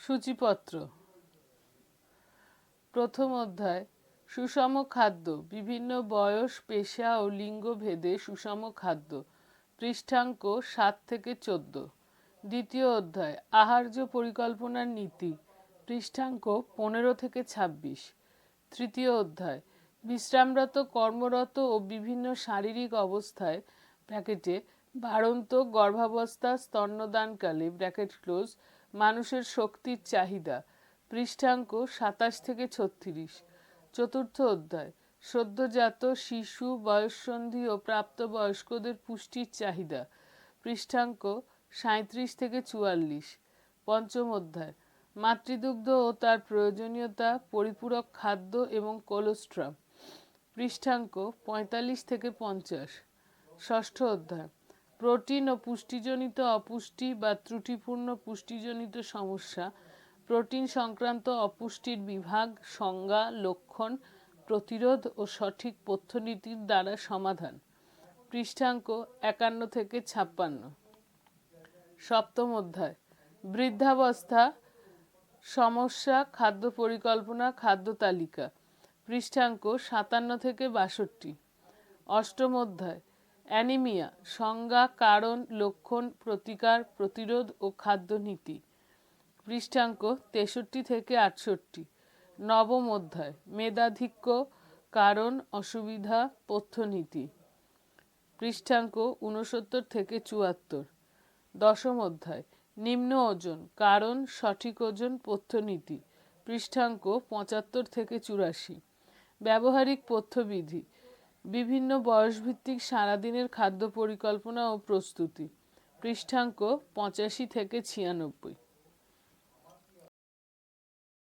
সূচিপত্র। প্রথম অধ্যায়, সুষম খাদ্য, বিভিন্ন বয়স, পেশা ও লিঙ্গ ভেদে সুষম খাদ্য, পৃষ্ঠাঙ্ক সাত থেকে চোদ্দ। দ্বিতীয় অধ্যায়, আহার্য পরিকল্পনার নীতি, পৃষ্ঠাঙ্ক পনেরো থেকে ছাব্বিশ। তৃতীয় অধ্যায়, বিশ্রামরত, কর্মরত ও বিভিন্ন শারীরিক অবস্থায় ব্র্যাকেটে বাড়ন্ত গর্ভাবস্থা স্তন্যদানকালে ব্র্যাকেট ক্লোজ মানুষের শক্তির চাহিদা। পৃষ্ঠাঙ্ক সাতাশ থেকে ছত্রিশ। চতুর্থ অধ্যায়। সদ্যজাত শিশু, বয়ঃসন্ধি ও প্রাপ্তবয়স্কদের পুষ্টির চাহিদা। পৃষ্ঠাঙ্ক সাঁত্রিশ থেকে চুয়াল্লিশ। পঞ্চম অধ্যায়। মাতৃদুগ্ধ ও তার প্রয়োজনীয়তা, পরিপূরক খাদ্য এবং কোলেস্ট্রাম পৃষ্ঠাঙ্ক পঁয়তাল্লিশ থেকে পঞ্চাশ। ষষ্ঠ অধ্যায়। প্রোটিন ও পুষ্টিজনিত অপুষ্টি বা ত্রুটিপূর্ণ পুষ্টিজনিত সমস্যা, প্রোটিন সংক্রান্ত অপুষ্টির বিভাগ, সংজ্ঞা, লক্ষণ, প্রতিরোধ ও সঠিক পথ্যনীতির দ্বারা সমাধান। পৃষ্ঠাঙ্ক একান্ন থেকে ছাপ্পান্ন। সপ্তম অধ্যায়। বৃদ্ধাবস্থা, সমস্যা, খাদ্য পরিকল্পনা, খাদ্য তালিকা। পৃষ্ঠাঙ্ক সাতান্ন থেকে বাষট্টি। অষ্টম অধ্যায়। অ্যানিমিয়া, সংজ্ঞা, কারণ, লক্ষণ, প্রতিকার, প্রতিরোধ ও খাদ্য নীতি পৃষ্ঠাঙ্ক তেষট্টি থেকে আটষট্টি। নবম অধ্যায়, মেধাধিক্য, কারণ, অসুবিধা, পথ্যনীতি। পৃষ্ঠাঙ্ক উনসত্তর থেকে চুয়াত্তর। দশম অধ্যায়, নিম্ন ওজন, কারণ, সঠিক ওজন, পথ্যনীতি। পৃষ্ঠাঙ্ক পঁচাত্তর থেকে চুরাশি। ব্যবহারিক পথ্যবিধি বিভিন্ন বয়সভিত্তিক সারাদিনের খাদ্য পরিকল্পনা ও প্রস্তুতি। পৃষ্ঠাঙ্ক পঁচাশি থেকে ছিয়ানব্বই।